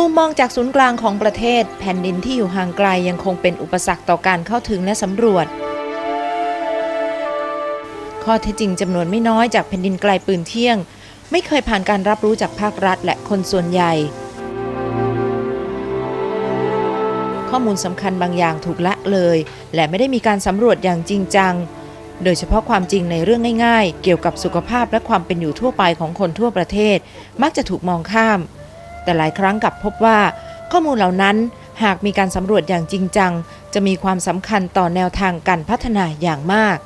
มุมมองจากศูนย์กลางของประเทศ แผ่นดินที่อยู่ห่างไกลยังคงเป็นอุปสรรคต่อการเข้าถึงและสำรวจ ข้อเท็จจริงจำนวนไม่น้อยจากแผ่นดินไกลปืนเที่ยง ไม่เคยผ่านการรับรู้จากภาครัฐและคนส่วนใหญ่ ข้อมูลสำคัญบางอย่างถูกละเลย และไม่ได้มีการสำรวจอย่างจริงจัง โดยเฉพาะความจริงในเรื่องง่าย ๆ เกี่ยวกับสุขภาพและความเป็นอยู่ทั่วไปของคนทั่วประเทศ มักจะถูกมองข้าม แต่หลายครั้งกลับพบว่าข้อมูลเหล่านั้นหากมีการสำรวจอย่างจริงจัง จะมีความสำคัญต่อแนวทางการพัฒนาอย่างมาก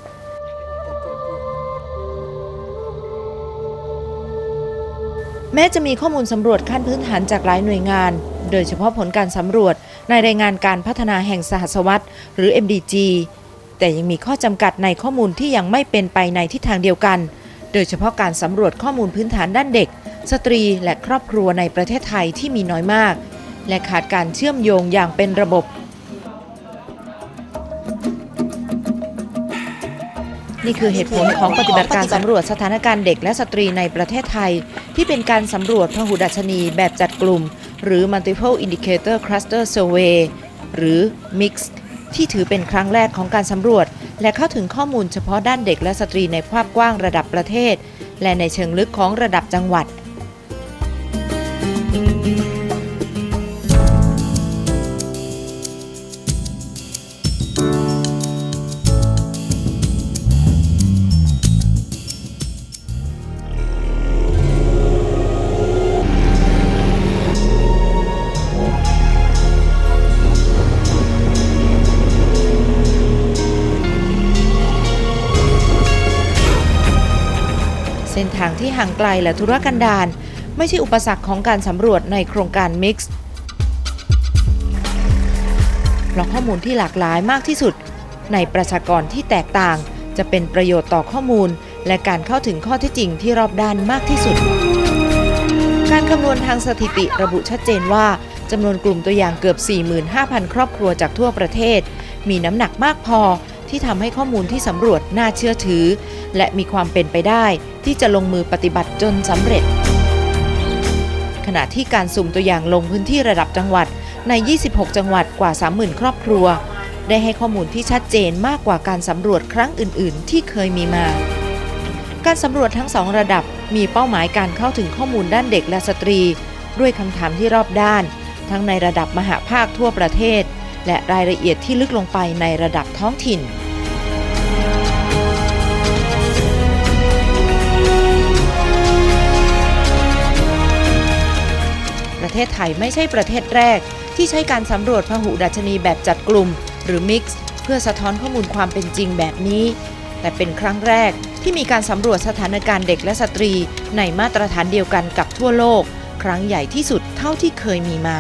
แม้จะมีข้อมูลสำรวจขั้นพื้นฐานจากหลายหน่วยงาน โดยเฉพาะผลการสำรวจในรายงานการพัฒนาแห่งสหสวรรษหรือ MDG แต่ยังมีข้อจำกัดในข้อมูลที่ยังไม่เป็นไปในทิศทางเดียวกัน โดยเฉพาะการสำรวจข้อมูลพื้นฐานด้านเด็ก สตรีและครอบครัวในประเทศไทยที่มีน้อยมาก และขาดการเชื่อมโยงอย่างเป็นระบบ นี่คือเหตุผลของปฏิบัติการสำรวจสถานการณ์เด็กและสตรีในประเทศไทย ที่เป็นการสำรวจพหุดัชนีแบบจัดกลุ่ม หรือ Multiple Indicator Cluster Survey หรือ MIX ที่ถือเป็นครั้งแรกของการสำรวจ และเข้าถึงข้อมูลเฉพาะด้านเด็กและสตรีในภาพกว้างระดับประเทศ และในเชิงลึกของระดับจังหวัด เส้นทางที่ห่างไกลและธุรกันดารไม่ใช่อุปสรรคของการสำรวจในโครงการ Mix เพราะข้อมูลที่หลากหลายมากที่สุด ในประชากรที่แตกต่าง จะเป็นประโยชน์ต่อข้อมูล และการเข้าถึงข้อเท็จจริงที่รอบด้านมากที่สุด การคำนวณทางสถิติระบุชัดเจนว่าจำนวนกลุ่มตัวอย่างเกือบ 45,000 ครอบครัวจากทั่วประเทศ มีน้ำหนักมากพอที่ทำให้ข้อมูลที่สำรวจน่าเชื่อถือ และมีความเป็นไปได้ที่จะลงมือปฏิบัติจนสำเร็จ ขณะที่การสุ่มตัวอย่างลงพื้นที่ระดับจังหวัดใน 26 จังหวัดกว่า 30,000 ครอบครัว ได้ให้ข้อมูลที่ชัดเจนมากกว่าการสำรวจครั้งอื่น ๆ ที่เคยมีมา การสำรวจทั้งสองระดับมีเป้าหมายการเข้าถึงข้อมูลด้านเด็กและสตรี ด้วยคำถามที่รอบด้าน ทั้งในระดับมหาภาคทั่วประเทศ และรายละเอียดที่ลึกลงไปในระดับท้องถิ่น ประเทศไทยไม่ใช่ประเทศแรก ที่ใช้การสำรวจพหุดัชนีแบบจัดกลุ่ม หรือมิกซ์เพื่อสะท้อนข้อมูลความเป็นจริงแบบนี้ แต่เป็นครั้งแรกที่มีการสำรวจสถานการณ์เด็กและสตรี ในมาตรฐานเดียวกันกับทั่วโลก ครั้งใหญ่ที่สุดเท่าที่เคยมีมา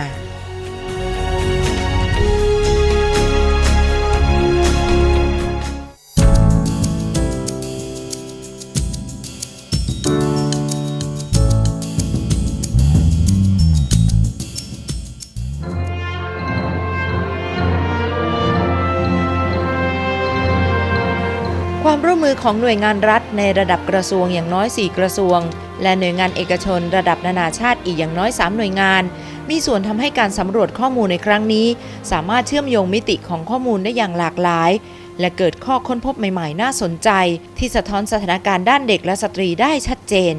มือของหน่วยงานรัฐในระดับกระทรวงอย่างน้อย 4 กระทรวง และหน่วยงานเอกชนระดับนานาชาติอีกอย่างน้อย 3 หน่วยงาน มีส่วนทำให้การสำรวจข้อมูลในครั้งนี้ สามารถเชื่อมโยงมิติของข้อมูลได้อย่างหลากหลาย และเกิดข้อค้นพบใหม่ ๆ น่าสนใจ ที่สะท้อนสถานการณ์ด้านเด็กและสตรีได้ชัดเจน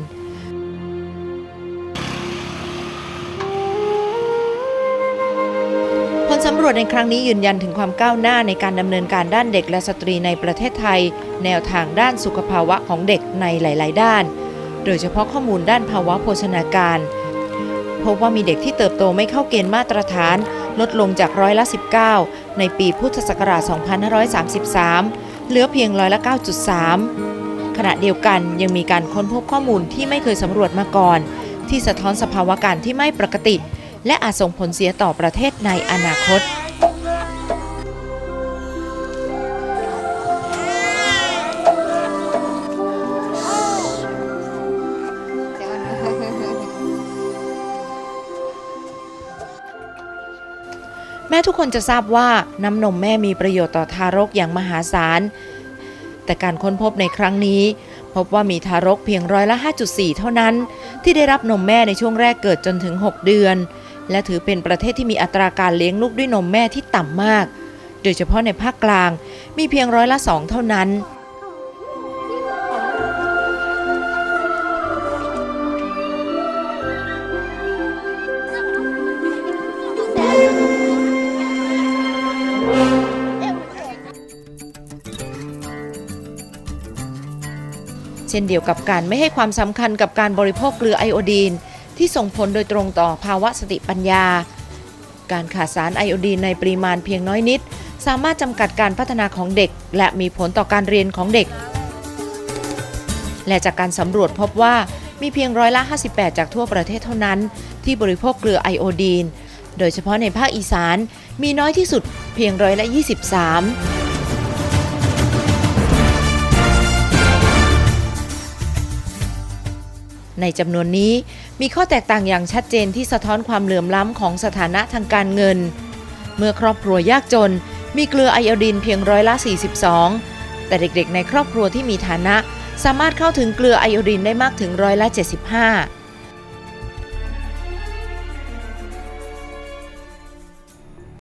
ำรวจในครั้งนี้ยืนยันถึงความก้าวหน้าในการดำเนินการด้านเด็กและสตรีในประเทศไทย แนวทางด้านสุขภาวะของเด็กในหลาย ๆ ด้าน โดยเฉพาะข้อมูลด้านภาวะโภชนาการ พบว่ามีเด็กที่เติบโตไม่เข้าเกณฑ์มาตรฐาน ลดลงจากร้อยละ 19 ในปีพุทธศักราช 2533 เหลือเพียงร้อยละ 9.3 ขณะเดียวกันยังมีการค้นพบข้อมูลที่ไม่เคยสำรวจมาก่อน ที่สะท้อนสภาวะการที่ไม่ปกติ และอาจส่งผลเสียต่อประเทศในอนาคต แม่ทุกคนจะทราบว่าน้ำนมแม่มีประโยชน์ต่อทารกอย่างมหาศาล แต่การค้นพบในครั้งนี้พบว่ามีทารกเพียงร้อยละ 5.4 เท่านั้น ที่ได้รับนมแม่ในช่วงแรกเกิดจนถึง 6 เดือน และถือเป็นประเทศที่มีอัตราการเลี้ยงลูกด้วยนมแม่ที่ต่ำมาก โดยเฉพาะในภาคกลางมีเพียงร้อยละสองเท่านั้น เช่นเดียวกับการไม่ให้ความสำคัญกับการบริโภคเกลือไอโอดีน ที่ส่งผลโดยตรงต่อภาวะสติปัญญา การขาดสารไอโอดีนในปริมาณเพียงน้อยนิด สามารถจำกัดการพัฒนาของเด็ก และมีผลต่อการเรียนของเด็ก และจากการสำรวจพบว่ามีเพียงร้อยละ 58 จากทั่วประเทศเท่านั้น ที่บริโภคเกลือไอโอดีน โดยเฉพาะในภาคอีสานมีน้อยที่สุดเพียงร้อยละ 23 ในจำนวนนี้ มีข้อแตกต่างอย่างชัดเจนที่สะท้อนความเหลื่อมล้ำของสถานะทางการเงิน เมื่อครอบครัวยากจน มีเกลือไอโอดีนเพียงร้อยละ 42 แต่เด็กๆ ในครอบครัวที่มีฐานะ สามารถเข้าถึงเกลือไอโอดีนได้มากถึงร้อยละ 75